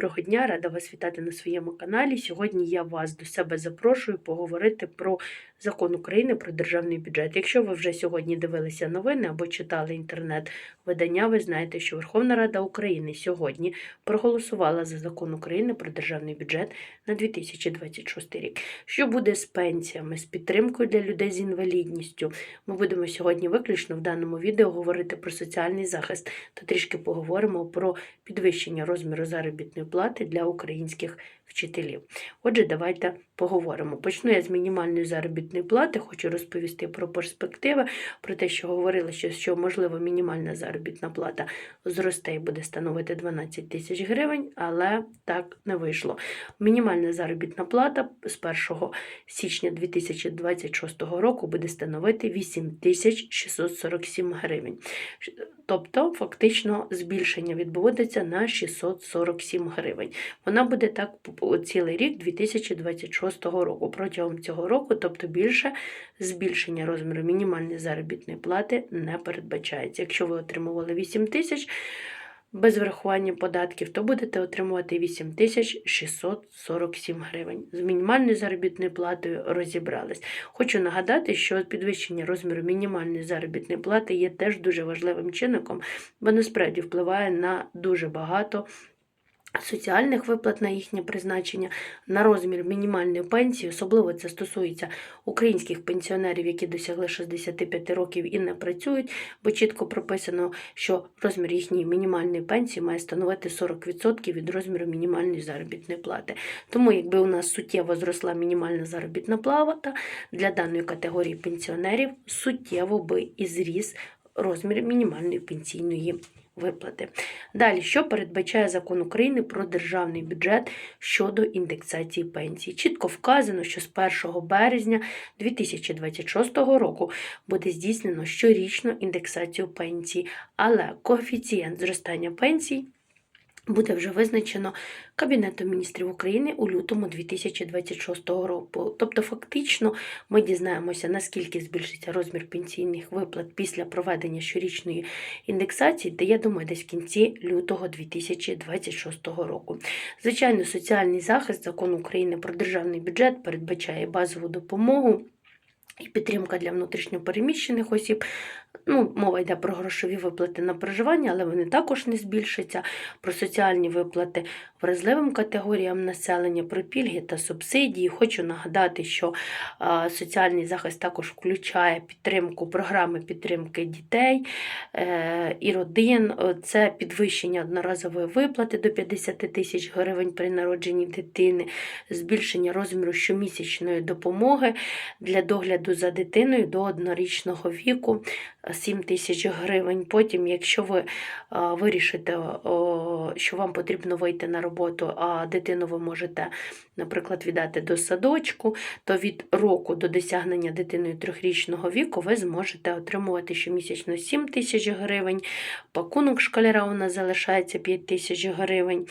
Доброго дня, рада вас вітати на своєму каналі. Сьогодні я вас до себе запрошую поговорити про закон України про державний бюджет. Якщо ви вже сьогодні дивилися новини або читали інтернет-видання, ви знаєте, що Верховна Рада України сьогодні проголосувала за закон України про державний бюджет на 2026 рік. Що буде з пенсіями, з підтримкою для людей з інвалідністю? Ми будемо сьогодні виключно в даному відео говорити про соціальний захист та трішки поговоримо про підвищення розміру заробітної плати для українських вчителів. Отже, давайте поговоримо. Почну я з мінімальної заробітної плати. Хочу розповісти про перспективи, про те, що говорили, що, що можливо мінімальна заробітна плата зросте і буде становити 12 тисяч гривень, але так не вийшло. Мінімальна заробітна плата з 1 січня 2026 року буде становити 8647 гривень. Тобто, фактично, збільшення відбудеться на 647 гривень. Вона буде так цілий рік 2026 року. Протягом цього року, тобто більше збільшення розміру мінімальної заробітної плати не передбачається. Якщо ви отримували 8 тисяч без врахування податків, то будете отримувати 8647 гривень. З мінімальною заробітною платою розібрались. Хочу нагадати, що підвищення розміру мінімальної заробітної плати є теж дуже важливим чинником, бо насправді впливає на дуже багато. Соціальних виплат на їхнє призначення, на розмір мінімальної пенсії, особливо це стосується українських пенсіонерів, які досягли 65 років і не працюють, бо чітко прописано, що розмір їхньої мінімальної пенсії має становити 40% від розміру мінімальної заробітної плати. Тому, якби у нас суттєво зросла мінімальна заробітна плата для даної категорії пенсіонерів, суттєво би і зріс розмір мінімальної пенсійної виплати. Далі, що передбачає закон України про державний бюджет щодо індексації пенсій? Чітко вказано, що з 1 березня 2026 року буде здійснено щорічну індексацію пенсій, але коефіцієнт зростання пенсій буде вже визначено Кабінетом міністрів України у лютому 2026 року. Тобто, фактично, ми дізнаємося, наскільки збільшиться розмір пенсійних виплат після проведення щорічної індексації, де я думаю, десь в кінці лютого 2026 року. Звичайно, соціальний захист закон України про державний бюджет передбачає базову допомогу. І підтримка для внутрішньопереміщених осіб. Ну, мова йде про грошові виплати на проживання, але вони також не збільшаться. Про соціальні виплати вразливим категоріям населення, про пільги та субсидії. Хочу нагадати, що соціальний захист також включає підтримку програми підтримки дітей е, і родин. Це підвищення одноразової виплати до 50 тисяч гривень при народженні дитини, збільшення розміру щомісячної допомоги для догляду за дитиною до однорічного віку 7 тисяч гривень. Потім, якщо ви вирішите, що вам потрібно вийти на роботу, а дитину ви можете, наприклад, віддати до садочку, то від року до досягнення дитиною трьохрічного віку ви зможете отримувати щомісячно 7 тисяч гривень. Пакунок школяра у нас залишається 5 тисяч гривень.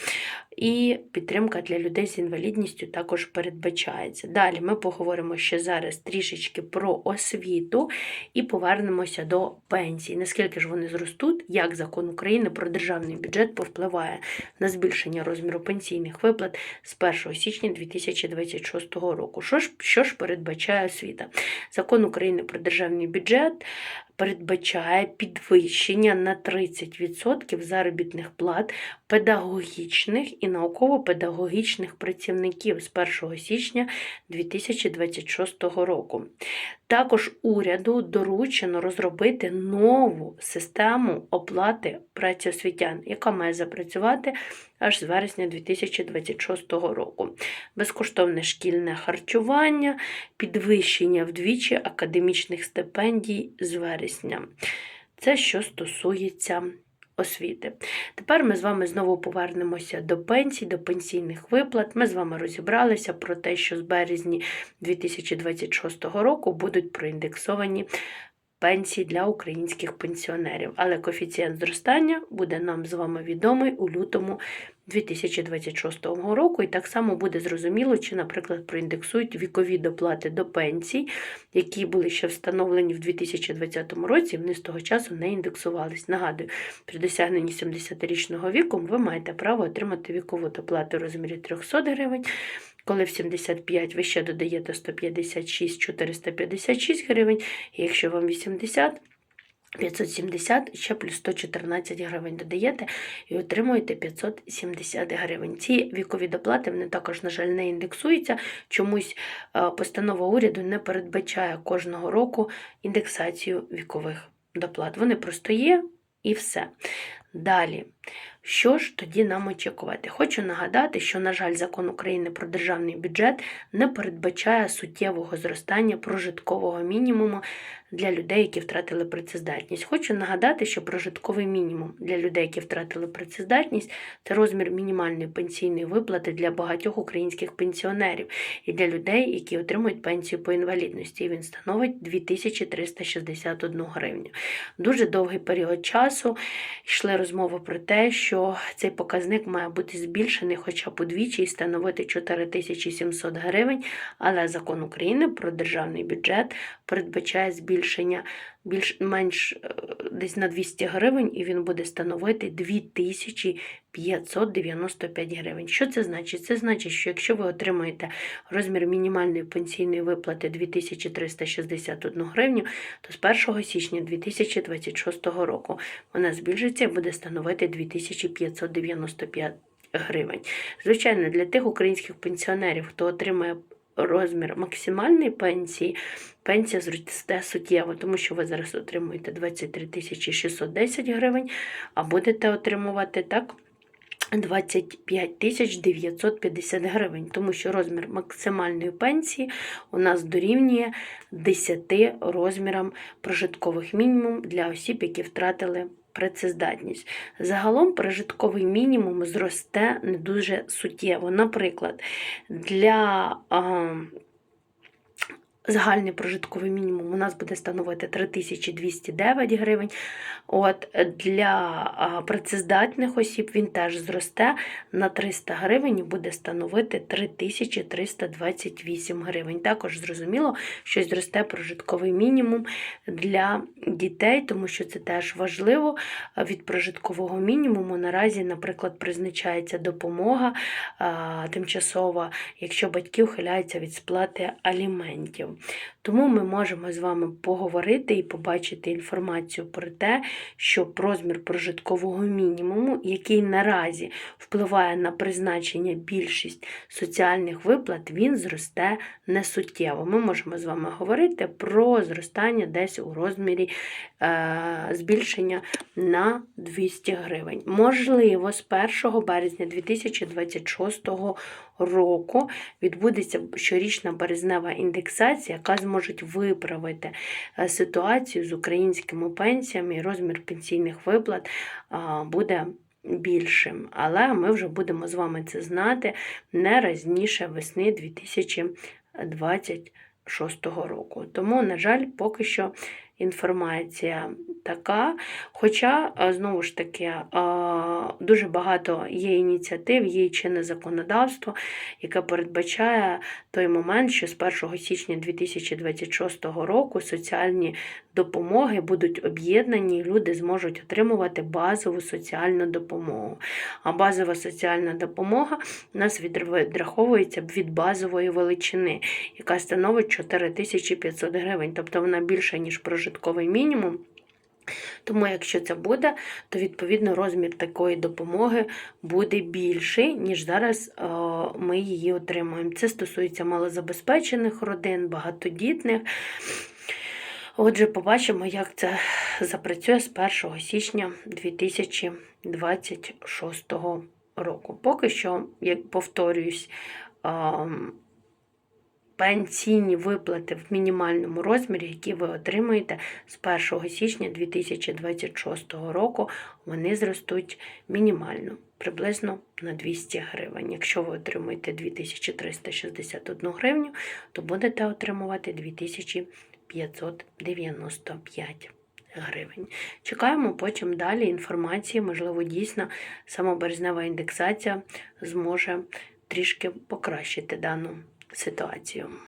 І підтримка для людей з інвалідністю також передбачається. Далі ми поговоримо ще зараз трішечки про освіту і повернемося до пенсій. Наскільки ж вони зростуть, як закон України про державний бюджет повпливає на збільшення розміру пенсійних виплат з 1 січня 2026 року. Що ж, що ж передбачає освіта? Закон України про державний бюджет передбачає підвищення на 30% заробітних плат педагогічних і науково-педагогічних працівників з 1 січня 2026 року. Також уряду доручено розробити нову систему оплати праці освітян, яка має запрацювати аж з вересня 2026 року. Безкоштовне шкільне харчування, підвищення вдвічі академічних стипендій з вересня. Це що стосується освіти. Тепер ми з вами знову повернемося до пенсій, до пенсійних виплат. Ми з вами розібралися про те, що з березні 2026 року будуть проіндексовані пенсії для українських пенсіонерів. Але коефіцієнт зростання буде нам з вами відомий у лютому 2026 року, і так само буде зрозуміло, чи, наприклад, проіндексують вікові доплати до пенсій, які були ще встановлені в 2020 році, вони з того часу не індексувались. Нагадую, при досягненні 70-річного віку ви маєте право отримати вікову доплату у розмірі 300 гривень. Коли в 75 ви ще додаєте 156 456 гривень, і якщо вам 80, 570, ще плюс 114 гривень додаєте і отримуєте 570 гривень. Ці вікові доплати вони також, на жаль, не індексуються. Чомусь е, постанова уряду не передбачає кожного року індексацію вікових доплат. Вони просто є і все. Далі, що ж тоді нам очікувати? Хочу нагадати, що, на жаль, закон України про державний бюджет не передбачає суттєвого зростання прожиткового мінімуму для людей, які втратили працездатність. Хочу нагадати, що прожитковий мінімум для людей, які втратили працездатність, це розмір мінімальної пенсійної виплати для багатьох українських пенсіонерів і для людей, які отримують пенсію по інвалідності. Він становить 2361 гривню. Дуже довгий період часу йшли розмови про те, що цей показник має бути збільшений хоча б удвічі і становити 4700 гривень, але закон України про державний бюджет передбачає збільшення більш менш е, десь на 200 гривень, і він буде становити 2595 гривень. Що це значить? Це значить, що якщо ви отримаєте розмір мінімальної пенсійної виплати 2361 гривню, то з 1 січня 2026 року вона збільшиться і буде становити 2595 гривень. Звичайно, для тих українських пенсіонерів, хто отримає розмір максимальної пенсії, пенсія зросте суттєво, тому що ви зараз отримуєте 23 тисячі 610 гривень, а будете отримувати так. 25 тисяч 950 гривень, тому що розмір максимальної пенсії у нас дорівнює 10 розмірам прожиткових мінімум для осіб, які втратили працездатність. Загалом прожитковий мінімум зросте не дуже суттєво. Наприклад, для а, Загальний прожитковий мінімум у нас буде становити 3209 гривень. От Для працездатних осіб він теж зросте на 300 гривень і буде становити 3328 гривень. Також зрозуміло, що зросте прожитковий мінімум для дітей, тому що це теж важливо. Від прожиткового мінімуму наразі, наприклад, призначається допомога тимчасова, якщо батьки ухиляються від сплати аліментів. Тому ми можемо з вами поговорити і побачити інформацію про те, що розмір прожиткового мінімуму, який наразі впливає на призначення більшість соціальних виплат, він зросте несуттєво. Ми можемо з вами говорити про зростання десь у розмірі збільшення на 200 гривень. Можливо, з 1 березня 2026 року відбудеться щорічна березнева індексація, яка зможе виправити е, ситуацію з українськими пенсіями, і розмір пенсійних виплат буде більшим. Але ми вже будемо з вами це знати не разніше весни 2026 року. Тому, на жаль, поки що інформація така. Хоча, знову ж таки, дуже багато є ініціатив, є чинне законодавство, яке передбачає той момент, що з 1 січня 2026 року соціальні допомоги будуть об'єднані, і люди зможуть отримувати базову соціальну допомогу. А базова соціальна допомога у нас відраховується від базової величини, яка становить 4500 гривень, тобто вона більша, ніж прожитковий мінімум. Тому, якщо це буде, то відповідно розмір такої допомоги буде більший, ніж зараз е, ми її отримуємо. Це стосується малозабезпечених родин, багатодітних. Отже, побачимо, як це запрацює з 1 січня 2026 року. Поки що, як повторююсь, пенсійні виплати в мінімальному розмірі, які ви отримуєте з 1 січня 2026 року, вони зростуть мінімально, приблизно на 200 гривень. Якщо ви отримуєте 2361 гривню, то будете отримувати 2595 гривень. Чекаємо потім далі інформації, можливо, дійсно самоберезнева індексація зможе трішки покращити дану ситуацію.